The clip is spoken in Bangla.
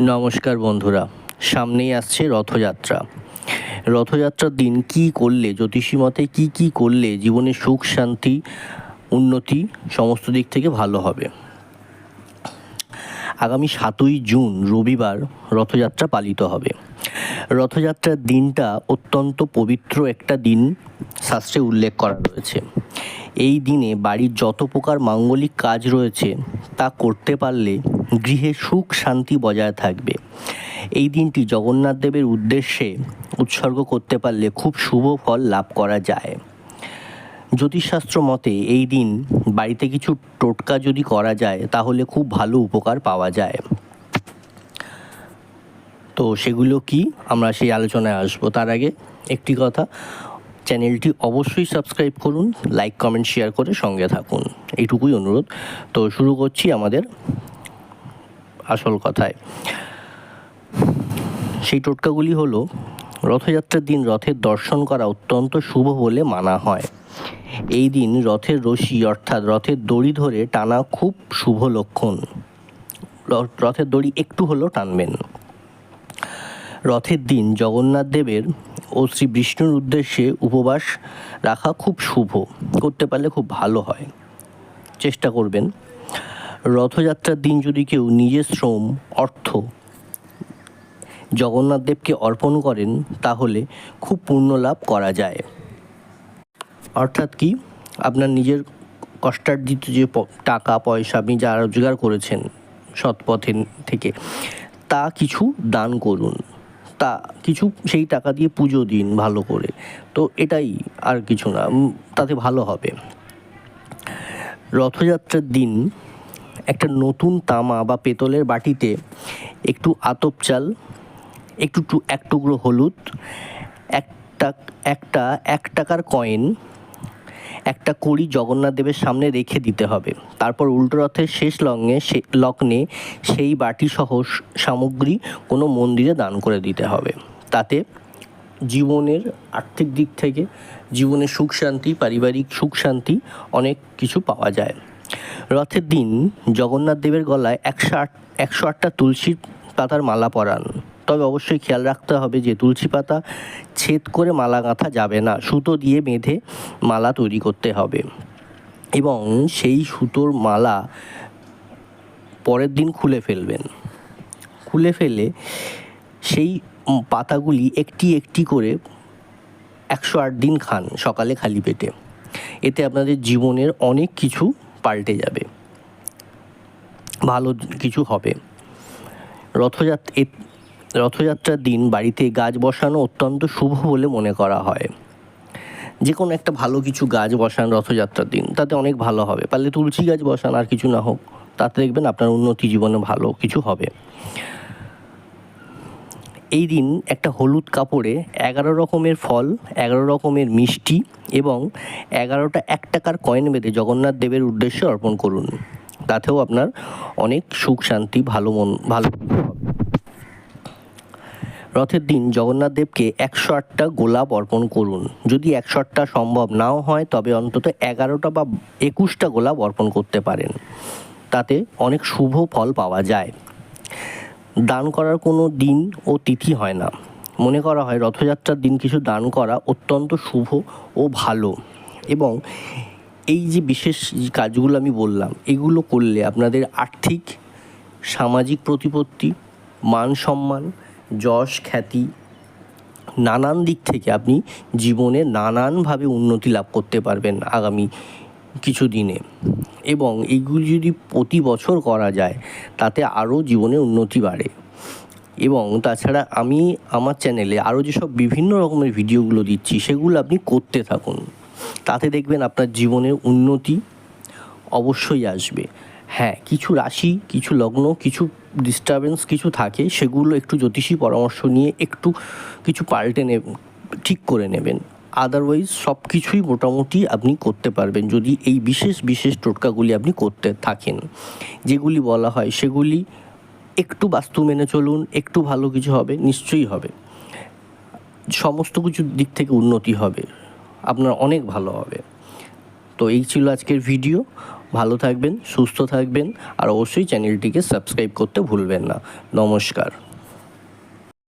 নমস্কার বন্ধুরা, সামনেই আসছে রথযাত্রা। রথযাত্রার দিন কি করলে, জ্যোতিষী মতে কী কী করলে জীবনে সুখ, শান্তি, উন্নতি সমস্ত দিক থেকে ভালো হবে? আগামী সাতই জুন রবিবার রথযাত্রা পালিত হবে। রথযাত্রার দিনটা অত্যন্ত পবিত্র একটা দিন শাস্ত্রে উল্লেখ করা রয়েছে। এই দিনে বাড়ির যত প্রকার মাঙ্গলিক কাজ রয়েছে, তা করতে পারলে গৃহে সুখ শান্তি বজায় থাকবে। এই দিনটি জগন্নাথ দেবের উদ্দেশ্যে উৎসর্গ করতে পারলে খুব শুভ ফল লাভ করা যায়। জ্যোতিষশাস্ত্র মতে এই দিন বাড়িতে কিছু টোটকা যদি করা যায়, তাহলে খুব ভালো উপকার পাওয়া যায়। তো সেগুলো কি? আমরা সেই আলোচনায় আসব তার আগে একটি কথা। চ্যানেলটি অবশ্যই সাবস্ক্রাইব করুন, লাইক, কমেন্ট, শেয়ার করে সঙ্গে থাকুন। এইটুকুই অনুরোধ। তো শুরু করছি আমাদের আসল কথায়। সেই টোটকাগুলি হলো, রথযাত্রার দিন রথের দর্শন করা অত্যন্ত শুভ বলে মানা হয়। এই দিন রথের রশি অর্থাৎ রথের দড়ি ধরে টানা খুব শুভ লক্ষণ। রথের দড়ি একটু হলেও টানবেন। রথের দিন জগন্নাথ দেবের ও শ্রী বিষ্ণুর উদ্দেশ্যে উপবাস রাখা খুব শুভ, করতে পারলে খুব ভালো হয়। চেষ্টা করবেন। রথযাত্রার দিন যদি কেউ নিজের শ্রম, অর্থ জগন্নাথ দেবকে অর্পণ করেন, তাহলে খুব পুণ্য লাভ করা যায়। অর্থাৎ কি? আপনার নিজের কষ্টার্জিত যে টাকা, পয়সা আপনি যা রোজগার করেছেন সৎ পথে থেকে, তা কিছু দান করুন। তা কিছু সেই টাকা দিয়ে পুজো দিন ভালো করে। তো এটাই আর কিছু না তাতে ভালো হবে। রথযাত্রার দিন একটা নতুন তামা বা পেতলের বাটিতে একটু আতপ চাল, একটু এক টুকরো হলুদ, একটা একটা, এক টাকার কয়েন একটা কড়ি জগন্নাথ দেবের সামনে রেখে দিতে হবে। তারপর উল্টো রথের শেষ লগ্নে সে, লগ্নে সেই বাটি সহ সামগ্রী কোনো মন্দিরে দান করে দিতে হবে। তাতে জীবনের আর্থিক দিক থেকে জীবনের সুখ শান্তি, পারিবারিক সুখ শান্তি অনেক কিছু পাওয়া যায়। রথের দিন জগন্নাথ দেবের গলায় একশো আট, একশো আটটা তুলসীর পাতার মালা পরান। তবে অবশ্যই খেয়াল রাখতে হবে যে তুলসী পাতা ছেদ করে মালা গাঁথা যাবে না, সুতো দিয়ে বেঁধে মালা তৈরি করতে হবে। এবং সেই সুতোর মালা পরের দিন খুলে ফেলবেন। খুলে ফেলে সেই পাতাগুলি একটি একটি করে একশো আট দিন খান সকালে খালি পেটে। এতে আপনাদের জীবনের অনেক কিছু পাল্টে যাবে। ভালো কিছু হবে। রথযাত্রা রথযাত্রার দিন বাড়িতে গাছ বসানো অত্যন্ত শুভ বলে মনে করা হয়। যে কোনো একটা ভালো কিছু গাছ বসান রথযাত্রার দিন, তাতে অনেক ভালো হবে। পারলে তুলসী গাছ বসান, আর কিছু না হোক, তাতে দেখবেন আপনার উন্নতি জীবনে ভালো কিছু হবে। এই দিন একটা হলুদ কাপড়ে এগারো রকমের ফল, এগারো রকমের মিষ্টি এবং এগারোটা এক টাকার কয়েন বেঁধে জগন্নাথ দেবের উদ্দেশ্যে অর্পণ করুন। তাতেও আপনার অনেক সুখ, শান্তি, ভালো মন, ভালো হবে। রথের দিন জগন্নাথ দেবকে একশো আটটা গোলাপ অর্পণ করুন। যদি একশো আটটা সম্ভব নাও হয়, তবে অন্তত এগারোটা বা একুশটা গোলাপ অর্পণ করতে পারেন। তাতে অনেক শুভ ফল পাওয়া যায়। দান করার কোনো দিন ও তিথি হয় না। মনে করা হয় রথযাত্রার দিন কিছু দান করা অত্যন্ত শুভ ও ভালো। এবং এই যে বিশেষ কাজগুলো আমি বললাম, এগুলো করলে আপনাদের আর্থিক, সামাজিক প্রতিপত্তি, মান সম্মান যশ, খ্যাতি, নানান দিক থেকে আপনি জীবনে নানানভাবে উন্নতি লাভ করতে পারবেন আগামী কিছু দিনে এবং এইগুলি যদি প্রতি বছর করা যায়, তাতে আরও জীবনে উন্নতি বাড়ে। এবং তাছাড়া আমি আমার চ্যানেলে আরও যেসব বিভিন্ন রকমের ভিডিওগুলো দিচ্ছি, সেগুলো আপনি করতে থাকুন। তাতে দেখবেন আপনার জীবনের উন্নতি অবশ্যই আসবে। হ্যাঁ কিছু রাশি, কিছু লগ্ন, কিছু ডিস্টারবেন্স কিছু থাকে, সেগুলো একটু জ্যোতিষী পরামর্শ নিয়ে একটু কিছু পাল্টে নে ঠিক করে নেবেন। আদারওয়াইজ সব কিছুই মোটামুটি আপনি করতে পারবেন, যদি এই বিশেষ বিশেষ টোটকাগুলি আপনি করতে থাকেন। যেগুলি বলা হয়, সেগুলি একটু বাস্তু মেনে চলুন, একটু ভালো কিছু হবে, নিশ্চয়ই হবে। সমস্ত কিছু দিক থেকে উন্নতি হবে, আপনার অনেক ভালো হবে। তো এই ছিল আজকের ভিডিও ভালো থাকবেন সুস্থ থাকবেন আর অবশ্যই চ্যানেলটিকে সাবস্ক্রাইব করতে ভুলবেন না। নমস্কার।